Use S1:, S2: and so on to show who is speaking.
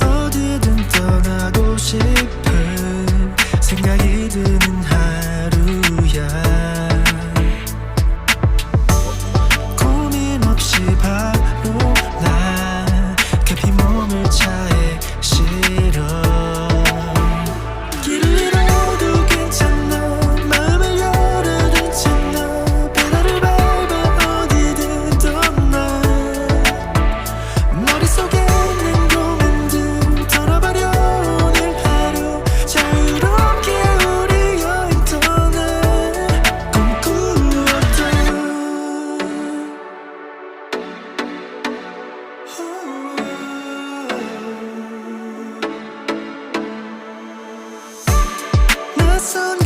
S1: 어디든 떠나고 싶은 생각이 드는 하루야. 고민 없이 바로 나 깊이 몸을 차 Nasıl